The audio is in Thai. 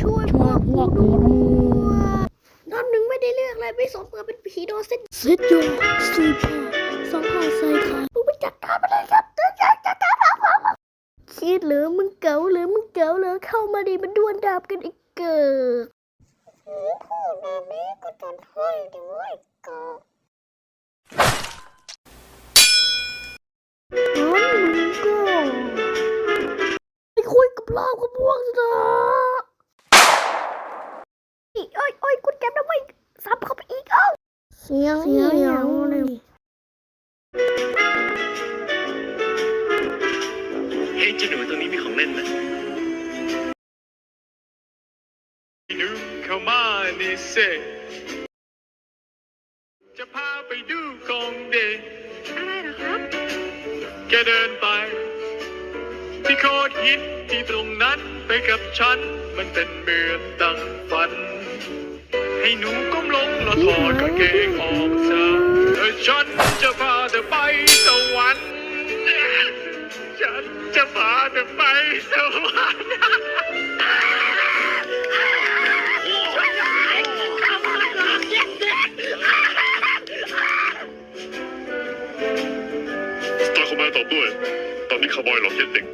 ช่วยพวกพวกกูกูด้วยนอนหนึ่งไม่ได้เลือกอะไรไม่สมกับเป็นผีโดนเส้นเซตโยซูเปอร์สองห้าใส่ขามึงไปจัดการมันเลยครับจัดการจัดการคิดเหรือมึงเก๋าเหรือมึงเก๋าเหรือเข้ามาดีมันดวลดาบกันอีกเกิดพูดแบบนี้ก็จนให้ด้วยเกิดงั้นมึงก็ไปคุยกับเรากับพวกนะอีเอ้ยเอ้ยกูเจ็บนะเว้ยซับเข้าไปอีกเอ้าเสี ยงเสียงย่างเลยเฮ้ยเจ้าหนูตรงนี้มีของเล่นนะหนูเข้ามานี่เซจะพาไปดูของเด็กอะไรเหรอครับแกเดินไป ที่โคตรฮิตที่ตรงนั้นไปกับฉัน มันเป็นเมือนดังฝัน ให้หนูก้มลง ถอดกางเกงออกซะเออฉันจะพาเธอไปสวรรค์ฉันจะพาเธอไปสวรรค์ตาคอมแมนตอบด้วย ตอนนี้คาร์บอยหลอกเย็นเด็ก